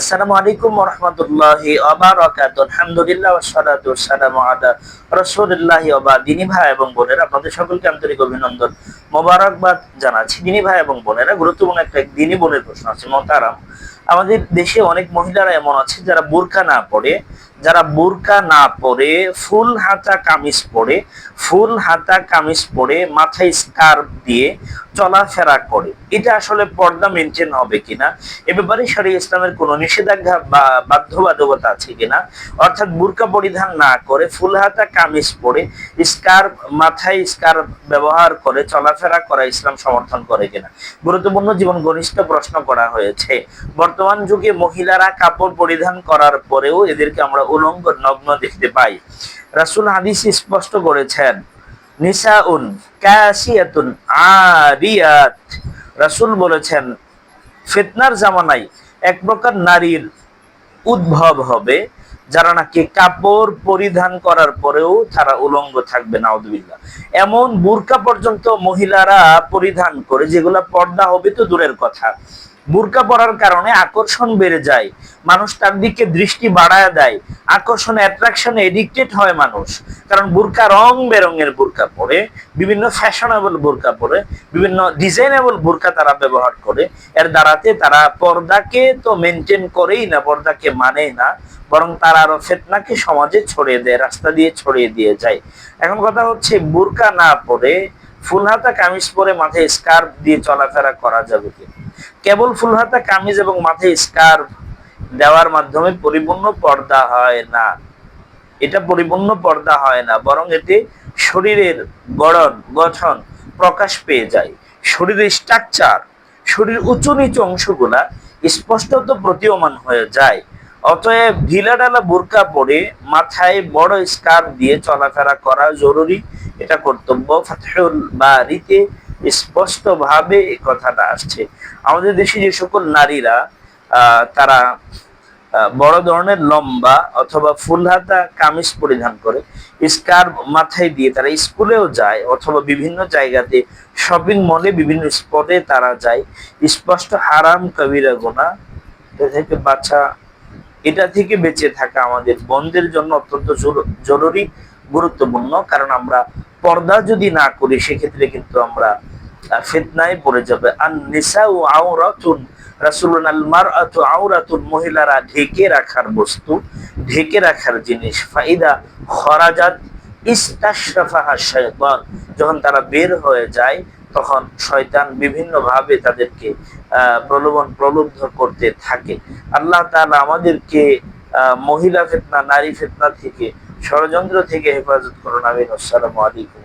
আসসালামু আলাইকুম রহমতুল্লাহি আবারাকাতু আলহামদুলিল্লাহ ওয়াসসালাতু ওয়াসসালামু আলা রাসূলিল্লাহি ওয়া। দিনী ভাই এবং বোনেরা আপনাদের সকলকে আন্তরিক অভিনন্দন মোবারকবাদ জানাচ্ছি। দিনী ভাই এবং বোনেরা, গুরুত্বপূর্ণ একটা দিনী বোনের প্রশ্ন আছে, মহতারাম। আমাদের দেশে অনেক মহিলারা এমন আছে যারা বোরকা না পরে যারা বোরকা না পরে, ফুল হাতা কামিজ পরে, ফুল হাতা কামিজ পরে, মাথায় স্কার্ফ দিয়ে চলাফেরা করে, এটা আসলে পর্দা মেনটেন হবে কিনা? এ ব্যাপারে সারি ইসলামের কোনো নিষেধাজ্ঞা বা বাধ্যবাধকতা আছে কিনা? অর্থাৎ বুরকা পরিধান না করে, ফুল হাতা কামিজ পরে স্কার্ফ মাথায় স্কার্ফ ব্যবহার করে চলাফেরা করা ইসলাম সমর্থন করে কিনা? গুরুত্বপূর্ণ জীবন ঘনিষ্ঠ প্রশ্ন করা হয়েছে। বর্তমান যুগে মহিলারা কাপড় পরিধান করার পরেও এদেরকে আমরা উলঙ্গ নগ্ন দেখতে পাই। রাসূল হাদিস স্পষ্ট করেছেন, নিসাউন কাসিয়াতুন আরিয়াত রাসূল বলেছেন, ফিতনার জামানায় এক প্রকার নারীর উদ্ভব হবে, যারা নাকি কাপড় পরিধান করার পরেও তারা উলঙ্গ থাকবে নাউদুবিল্লাহ এমন বুরকা পর্যন্ত মহিলারা পরিধান করে, যেগুলা পর্দা হবে তো দূরের কথা। বুরকা পরার কারণে আকর্ষণ বেড়ে যায়, মানুষ তার দিকে দৃষ্টি বাড়ায় দেয়, আকর্ষণ অ্যাট্রাকশনে এডিক্টেড হয় মানুষ। কারণ বুরকা রং বেরঙের বুরকা পরে, বিভিন্ন ফ্যাশনেবল বুরকা পরে, বিভিন্ন ডিজাইনেবল বুরকা তারা ব্যবহার করে। এর দ্বারাতে তারা পর্দাকে তো মেনটেন করেই না, পর্দাকে মানেই না, বরং তারা আরও ফেতনাকে সমাজে ছড়িয়ে দেয়, রাস্তা দিয়ে ছড়িয়ে দিয়ে যায়। এখন কথা হচ্ছে, বুরকা না পরে, ফুলহাতা কামিজ পরে মাথায় স্কার্ফ দিয়ে চলাফেরা করা যাবে কি কেবল ফুলহাতা, কামিজ এবং মাথায় স্কার্ফ দেওয়ার মাধ্যমে পরিপূর্ণ পর্দা হয় না। এটা পরিপূর্ণ পর্দা হয় না, বরং এতে শরীরের গড়ন, গঠন প্রকাশ পেয়ে যায়। শরীরের স্ট্রাকচার শরীর উঁচু নিচু অংশগুলা স্পষ্টত প্রতীয়মান হয়ে যায়। অতএব ঢিলাঢালা বোরকা পরে মাথায় বড় স্কার্ফ দিয়ে চলাফেরা করা জরুরি। এটা কর্তব্য ফাতহুল বাড়িতে স্পষ্ট ভাবে এই কথাটা আসছে। আমাদের দেশে যে সকল নারীরা তারা বড় ধরনের লম্বা অথবা ফুলহাতা কামিজ পরিধান করে, স্কার্ফ মাথায় দিয়ে তারা স্কুলেও যায় অথবা বিভিন্ন জায়গাতে, শপিং মলে বিভিন্ন স্পটে তারা যায়। স্পষ্ট হারাম কবিরা গোনা থেকে বাচ্চা এটা থেকে বেঁচে থাকা আমাদের বন্ধের জন্য অত্যন্ত জরু- জরুরি, গুরুত্বপূর্ণ। কারণ আমরা পর্দা যদি না করি, সেক্ষেত্রে কিন্তু আমরা ফিতনায় পড়ে যাবে। আর মহিলারা ঢেকে রাখার বস্তু, ঢেকে রাখার জিনিস। যখন তারা বের হয়ে যায়, তখন শয়তান বিভিন্ন ভাবে তাদেরকে প্রলোভন প্রলুব্ধ করতে থাকে। আল্লাহ তাআলা আমাদেরকে মহিলা ফিতনা, নারী ফিতনা থেকে ষড়যন্ত্র থেকে হেফাজত করুন। আমিন। আসসালামু আলাইকুম।